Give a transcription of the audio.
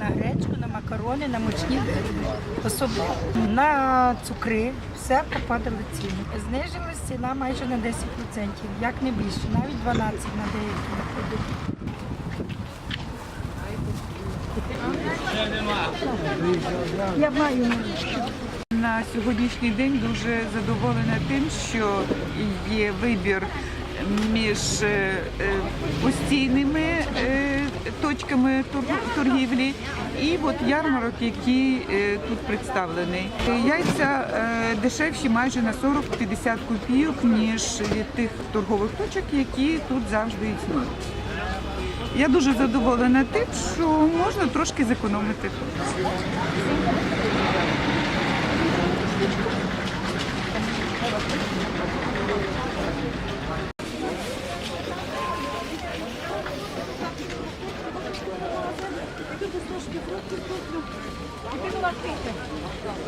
на гречку, на макарони, на мочні особливо. На цукри все попадали ціни. Знижилась ціна майже на 10%, як не більше, навіть 12% на деякі продукти. Я маю на сьогоднішній день дуже задоволена тим, що є вибір між е, е, постійними е, точками торгівлі і от ярмарок, який тут представлений. Яйця дешевші майже на 40-50 копійок, ніж від тих торгових точок, які тут завжди існують. Я дуже задоволена тим, що можна трошки зекономити. Aqui do lado